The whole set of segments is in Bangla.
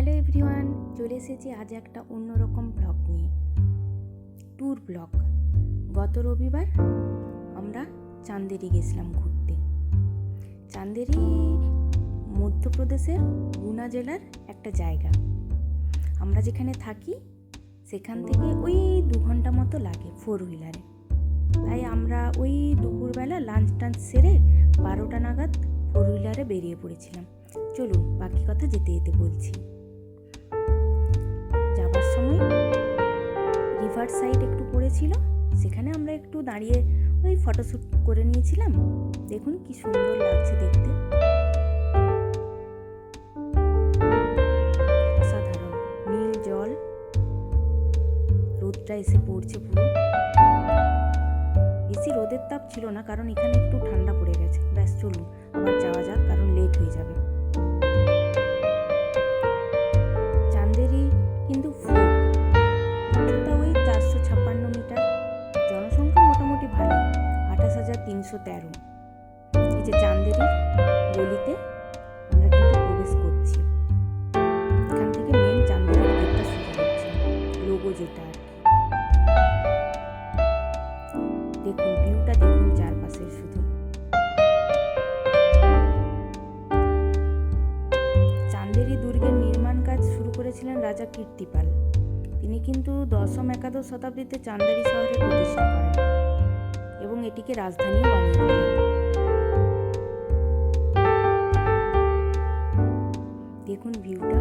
হ্যালো এভরিওয়ান, চলে এসেছি আজ একটা অন্যরকম ব্লগ নিয়ে। ট্যুর ব্লগ গত রবিবার আমরা চান্দেরি গেছিলাম ঘুরতে। চান্দেরি মধ্যপ্রদেশের গুনা জেলার একটা জায়গা। আমরা যেখানে থাকি, সেখান থেকে ওই দু ঘণ্টা মতো লাগে ফোর হুইলারে তাই আমরা ওই দুপুরবেলা লাঞ্চ টাঞ্চ সেরে বারোটা নাগাদ ফোর হুইলারে বেরিয়ে পড়েছিলাম। চলুন, বাকি কথা যেতে যেতে বলছি। সময় রিভার সাইড একটু পড়েছিল, সেখানে আমরা একটু দাঁড়িয়ে ওই ফটোশ্যুট করে নিয়েছিলাম। দেখুন কি সুন্দর লাগছে দেখতে। অসাধারণ। নীল জল। রোদটা এসে পড়ছে পুরো। বেশি রোদের তাপ ছিল না, কারণ এখানে একটু ঠান্ডা পড়ে গেছে। ব্যাস, চলুন। আবার যাওয়া যাক, কারণ লেট হয়ে যাবে। চান্দেরি শহরে প্রতিষ্ঠা করেন এবং এটিকে রাজধানীও বানিয়ে তোলেন। দেখুন ভিউটা।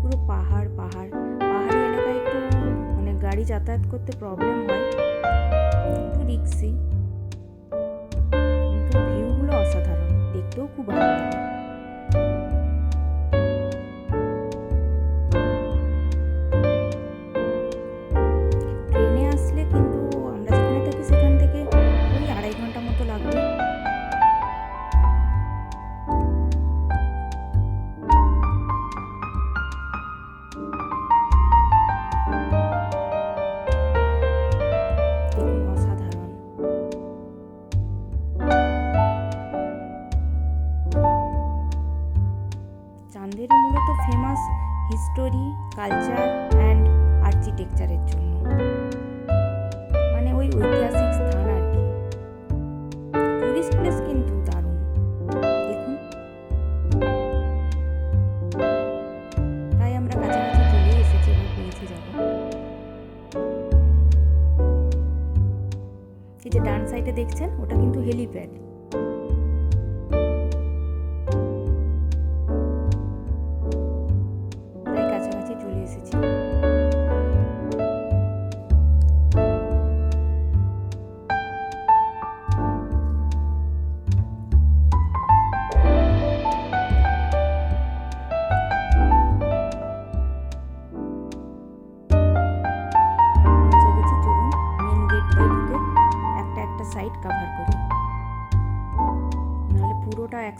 পুরো পাহাড় পাহাড়। পাহাড়ি এলাকায় একটু মানে গাড়ি যাতায়াত করতে প্রবলেম হয়। একটু রিক্সি কিন্তু ভিউগুলো অসাধারণ। দেখতেও খুব ভালো লাগে। মূলত ফেমাস হিস্টোরি কালচার অ্যান্ড আর্কিটেকচারের জন্য। মানে ওই ঐতিহাসিক স্থান আর কি। টুরিস্ট প্লেস কিন্তু দারুণ। দেখুন। তাই আমরা কাছাকাছি চলে এসেছি, এবার পৌঁছে যাব। এই যে ডান সাইডে দেখছেন, ওটা কিন্তু হেলিপ্যাড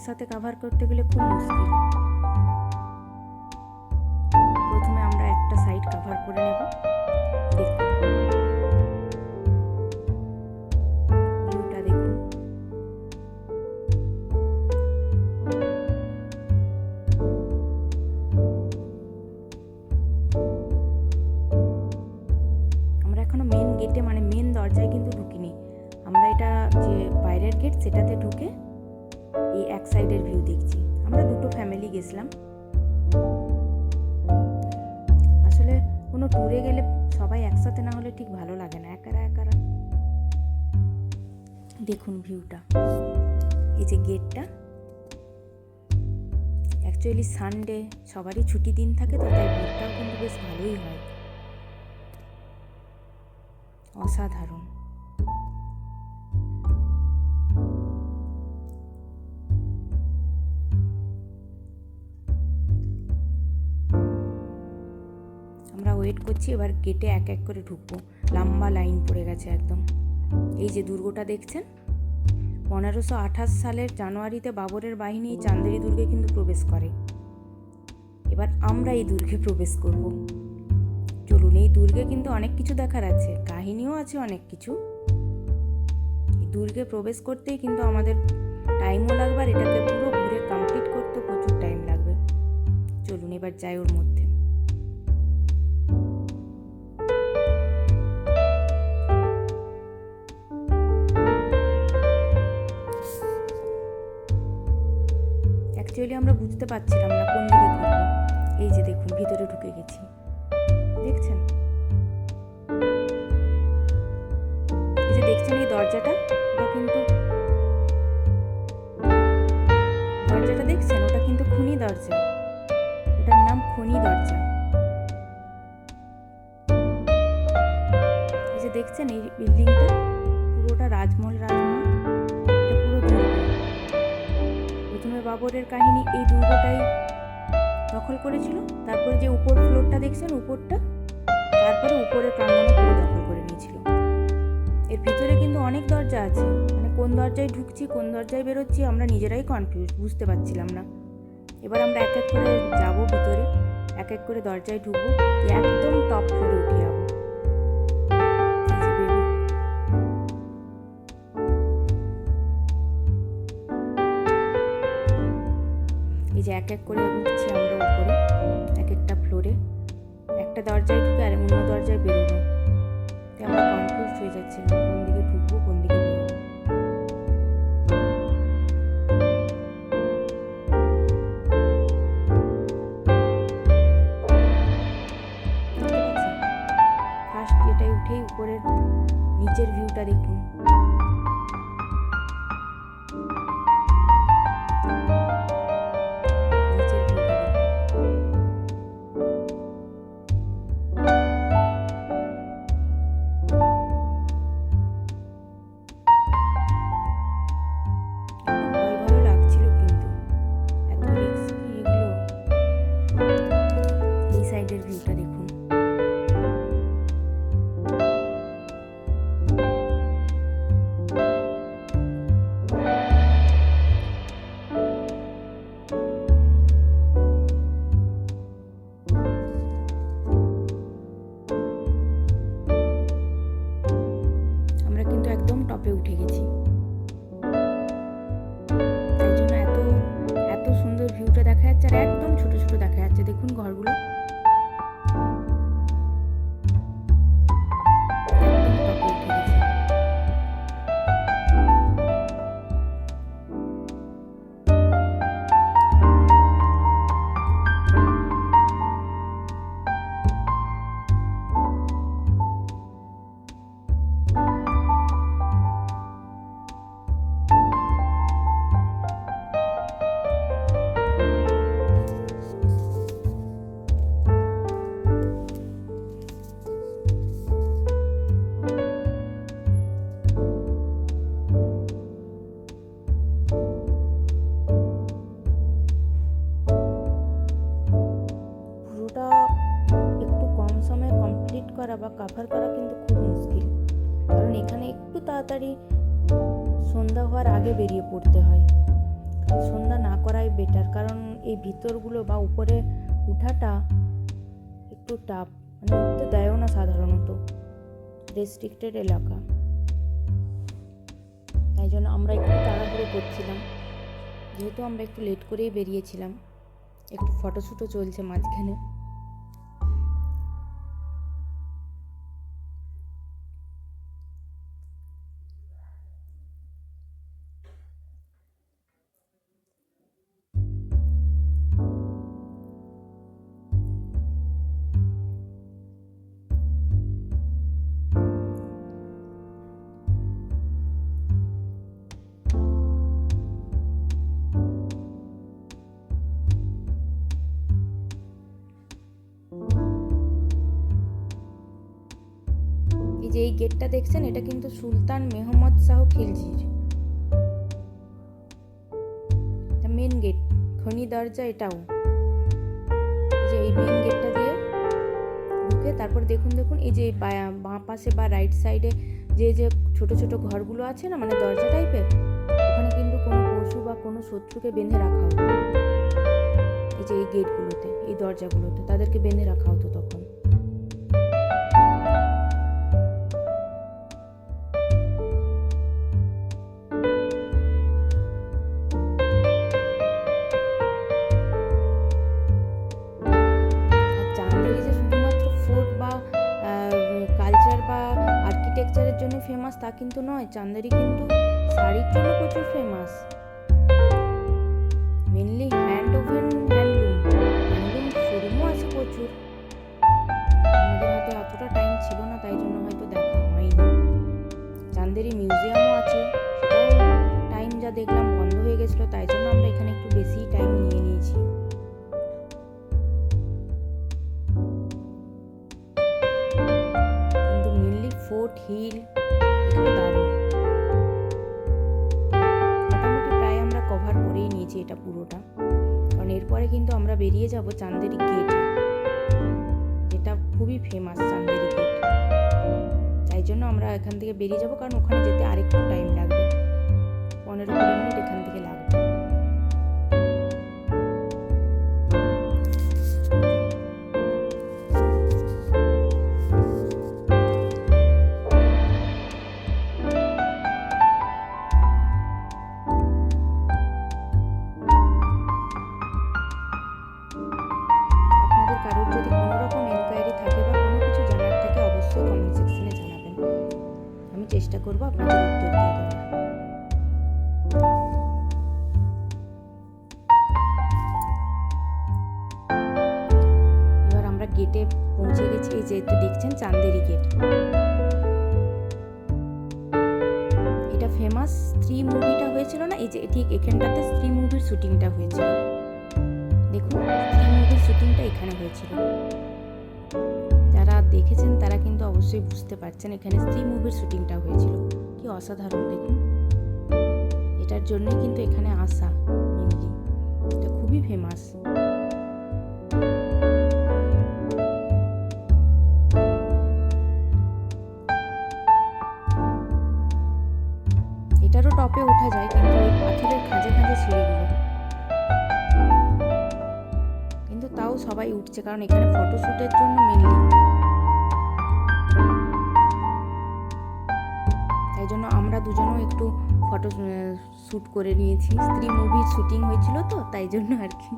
একসাথে কাভার করতে গেলে খুব মুশকিল। প্রথমে আমরা একটা সাইড কভার করে নেব। সবাই একসাথে না হলে ঠিক ভালো লাগে না, একারা একারা। দেখুন ভিউটা এই যে গেটটা অ্যাকচুয়ালি সানডে সবারই ছুটি দিন থাকে তো, তাই ভিউটাও কিন্তু বেশ ভালোই হয়। অসাধারণ। আমরা ওয়েট করছি, এবার গেটে এক এক করে ঢুকবো। লম্বা লাইন পড়ে গেছে একদম। এই যে দুর্গটা দেখছেন? পনেরোশো আঠাশ সালের জানুয়ারিতে বাবরের বাহিনী চান্দেরি দুর্গে কিন্তু প্রবেশ করে। এবার আমরা এই দুর্গে প্রবেশ করব। চলুন, এই দুর্গে কিন্তু অনেক কিছু দেখার আছে। কাহিনীও আছে অনেক কিছু। দুর্গে প্রবেশ করতেই কিন্তু আমাদের টাইমও লাগবে আর এটাকে পুরো ঘুরে কমপ্লিট করতে প্রচুর টাইম লাগবে। চলুন, এবার যাই ওর মধ্যে। বুঝতে পারছিলাম না কোন দিকে ঢুকবো এই যে দেখুন, ভিতরে ঢুকে গেছি। দেখছেন? এই যে দেখছেন এই দরজাটা? ওটা কিন্তু দরজাটা দেখছেন? ওটা কিন্তু খুনি দরজা। ওটার নাম খনি দরজা। এই যে দেখছেন এই বিল্ডিংটা? পুরোটা রাজমহল রাজমহল। প্রথমে বাবরের কাহিনী এই দুর্গটাই দখল করেছিল। তারপরে যে উপর ফ্লোরটা দেখছেন, উপরটা তারপরে উপরের প্রাঙ্গণও পুরো দখল করে নিয়েছিল। এর ভিতরে কিন্তু অনেক দরজা আছে। মানে কোন দরজায় ঢুকছি, কোন দরজায় বেরোচ্ছি, আমরা নিজেরাই কনফিউজ বুঝতে পারছিলাম না। এবার আমরা এক এক করে যাব ভিতরে, এক এক করে দরজায় ঢুকবো। একদম টপ ফ্লোরে উঠে এক এক করে উঠছি আমরা উপরে এক একটা ফ্লোরে একটা দরজায় ঢুকে আর অন্য দরজায় বেরোবো। তাই আমরা কনফিউজ হয়ে যাচ্ছিলাম, কোন দিকে ঢুকবো, কোন দিকে ফার্স্ট এটাই উঠেই উপরের নিচের ভিউটা দেখুন। তাড়াতাড়ি সন্ধ্যা হওয়ার আগে বেরিয়ে পড়তে হয়। সন্ধ্যা না করাই বেটার কারণ এই ভিতরগুলো বা উপরে উঠাটা একটু টাফ মানে উঠতে দেয়ও না সাধারণত রেস্ট্রিক্টেড এলাকা। তাই জন্য আমরা একটু তাড়াহুড়ো করছিলাম। যেহেতু আমরা একটু লেট করেই বেরিয়েছিলাম, একটু ফটোশ্যুটও চলছে মাঝখানে। যে এই গেটটা দেখছেন, এটা কিন্তু সুলতান মেহম্মদ শাহ খিলজির। মেন গেট খনি দরজা এটাও। যে এই মেন গেটটা দিয়ে ঢুকে তারপর দেখুন দেখুন, এই যে বাঁ পাশে বা রাইট সাইডে যে যে ছোট ছোট ঘরগুলো আছে না মানে দরজা টাইপের ওখানে কিন্তু কোনো পশু বা কোনো শত্রুকে বেঁধে রাখা হতো। এই যে এই গেটগুলোতে এই দরজাগুলোতে, তাদেরকে বেঁধে রাখা হতো তখন। কিন্তু নয় চান্দেরি কিন্তু। শাড়ির জন্য প্রচুর famous mainly hand woven handloom শোরুমও আছে প্রচুর। আমাদের হাতে অতটা টাইম ছিল না, তাই জন্য হয়তো দেখা হয়নি। চান্দেরি মিউজিয়ামও আছে। টাইম যা দেখলাম বন্ধ হয়ে গেছিল, তাই জন্য আমরা এখানে একটু বেশি টাইম নিয়ে নিয়েছি। কিন্তু মেনলি ফোর্ট হিল এগুলো দারুণ মোটামুটি প্রায় আমরা কভার করেই নিয়েছি এটা পুরোটা। কারণ এরপরে কিন্তু আমরা বেরিয়ে যাব চান্দেরি গেট যেটা খুবই ফেমাস চান্দেরি গেট তাই জন্য আমরা এখান থেকে বেরিয়ে যাব, কারণ ওখানে যেতে আরেকটু টাইম লাগবে। পনেরো কুড়ি মিনিট এখান থেকে যেহেতু দেখছেন চান্দেরি গেট। এটা ফেমাস স্ত্রী মুভিটা হয়েছিল না? এই যে ঠিক এখানটাতে স্ত্রী মুভির শুটিংটা হয়েছিল। দেখুন, স্ত্রী মুভির শুটিংটা এখানে হয়েছিল। যারা দেখেছেন তারা কিন্তু অবশ্যই বুঝতে পারছেন এখানে স্ত্রী মুভির শুটিংটা হয়েছিল। কি অসাধারণ, দেখুন। এটার জন্যই কিন্তু এখানে আসা মেনলি এটা খুবই ফেমাস সবাই উঠছে, কারণ এখানে ফটোশ্যুটের জন্য মেনলি তাই জন্য আমরা দুজনও একটু ফটো শ্যুট করে নিয়েছি। স্ত্রী মুভির শুটিং হয়েছিল তো, তাই জন্য আর কি।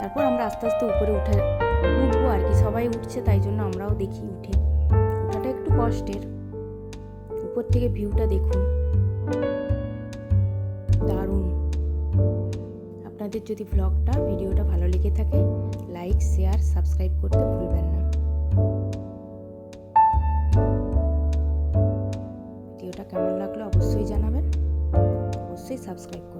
তারপর আমরা আস্তে আস্তে উপরে উঠে, উঠবো আর কি। সবাই উঠছে, তাই জন্য আমরাও দেখি উঠে। ওঠাটা একটু কষ্টের। উপর থেকে ভিউটা দেখুন। দারুণ। আপনাদের যদি ব্লগটা ভিডিওটা ভালো লেগে থাকে লাইক শেয়ার সাবস্ক্রাইব করতে ভুলবেন না। ভিডিওটা কেমন লাগল অবশ্যই জানাবেন। অবশ্যই সাবস্ক্রাইব করে দেবেন